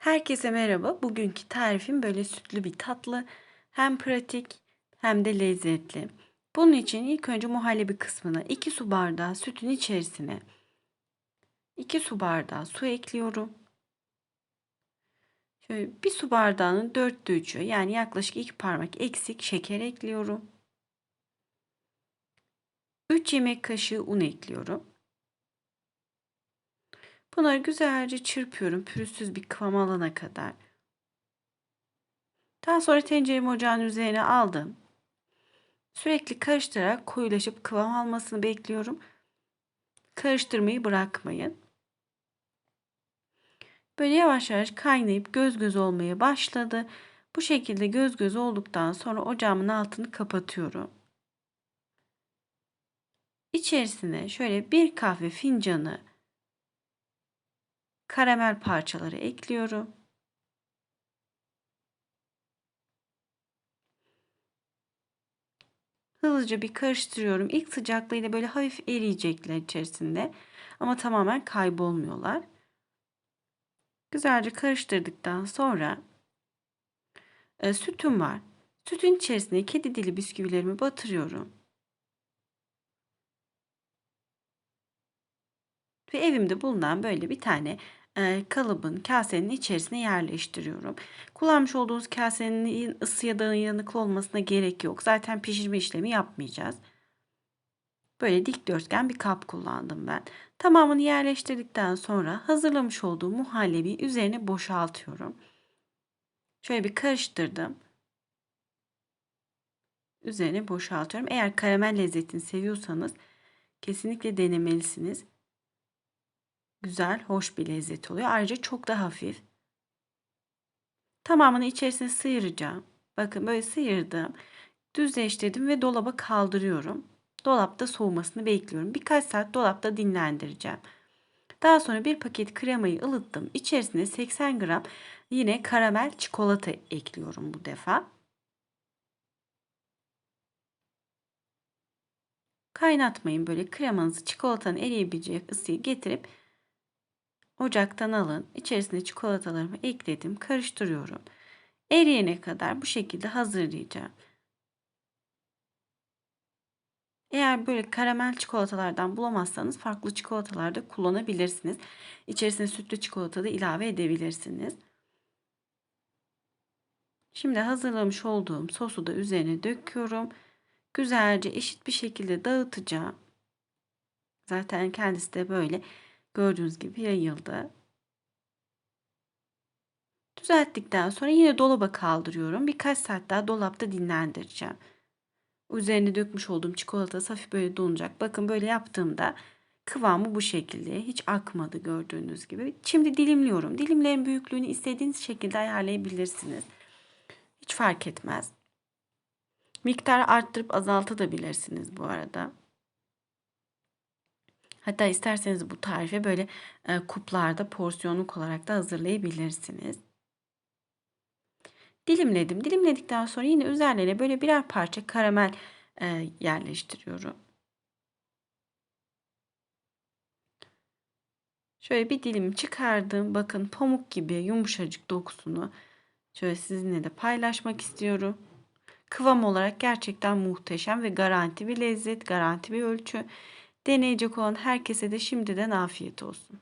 Herkese merhaba. Bugünkü tarifim böyle sütlü bir tatlı. Hem pratik hem de lezzetli. Bunun için ilk önce muhallebi kısmına 2 su bardağı sütün içerisine 2 su bardağı su ekliyorum. Şöyle bir su bardağının dörtte üçü yani yaklaşık 2 parmak eksik şeker ekliyorum. 3 yemek kaşığı un ekliyorum. Bunları güzelce çırpıyorum pürüzsüz bir kıvam alana kadar. Daha sonra tenceremi ocağın üzerine aldım. Sürekli karıştırarak koyulaşıp kıvam almasını bekliyorum. Karıştırmayı bırakmayın. Böyle yavaş yavaş kaynayıp göz göz olmaya başladı. Bu şekilde göz göz olduktan sonra ocağımın altını kapatıyorum. İçerisine şöyle bir kahve fincanı karamel parçaları ekliyorum. Hızlıca bir karıştırıyorum. İlk sıcaklığıyla böyle hafif eriyecekler içerisinde. Ama tamamen kaybolmuyorlar. Güzelce karıştırdıktan sonra e, sütüm var. Sütün içerisine kedi dili bisküvilerimi batırıyorum. Ve evimde bulunan böyle bir tane kalıbın, kasenin içerisine yerleştiriyorum. Kullanmış olduğunuz kasenin ısı ya da yanıklı olmasına gerek yok. Zaten pişirme işlemi yapmayacağız. Böyle dikdörtgen bir kap kullandım ben. Tamamını yerleştirdikten sonra hazırlamış olduğum muhallebi üzerine boşaltıyorum. Şöyle bir karıştırdım. Üzerine boşaltıyorum. Eğer karamel lezzetini seviyorsanız kesinlikle denemelisiniz güzel, hoş bir lezzet oluyor. Ayrıca çok da hafif. Tamamını içerisine sıyıracağım. Bakın böyle sıyırdım. Düzleştirdim ve dolaba kaldırıyorum. Dolapta soğumasını bekliyorum. Birkaç saat dolapta dinlendireceğim. Daha sonra bir paket kremayı ılıttım. İçerisine 80 gram yine karamel çikolata ekliyorum bu defa. Kaynatmayın böyle kremanızı çikolatanın eriyebileceği ısıyı getirip Ocaktan alın. İçerisine çikolatalarımı ekledim. Karıştırıyorum. Eriyene kadar bu şekilde hazırlayacağım. Eğer böyle karamel çikolatalardan bulamazsanız farklı çikolatalar da kullanabilirsiniz. İçerisine sütlü çikolata da ilave edebilirsiniz. Şimdi hazırlamış olduğum sosu da üzerine döküyorum. Güzelce eşit bir şekilde dağıtacağım. Zaten kendisi de böyle Gördüğünüz gibi yayıldı. Düzelttikten sonra yine dolaba kaldırıyorum. Birkaç saat daha dolapta dinlendireceğim. Üzerine dökmüş olduğum çikolata hafif böyle donacak. Bakın böyle yaptığımda kıvamı bu şekilde. Hiç akmadı gördüğünüz gibi. Şimdi dilimliyorum. Dilimlerin büyüklüğünü istediğiniz şekilde ayarlayabilirsiniz. Hiç fark etmez. Miktar arttırıp azaltabilirsiniz bu arada. Hatta isterseniz bu tarife böyle e, kuplarda porsiyonluk olarak da hazırlayabilirsiniz. Dilimledim. Dilimledikten sonra yine üzerlerine böyle birer parça karamel e, yerleştiriyorum. Şöyle bir dilim çıkardım. Bakın pamuk gibi yumuşacık dokusunu şöyle sizinle de paylaşmak istiyorum. Kıvam olarak gerçekten muhteşem ve garanti bir lezzet, garanti bir ölçü. Deneyecek olan herkese de şimdiden afiyet olsun.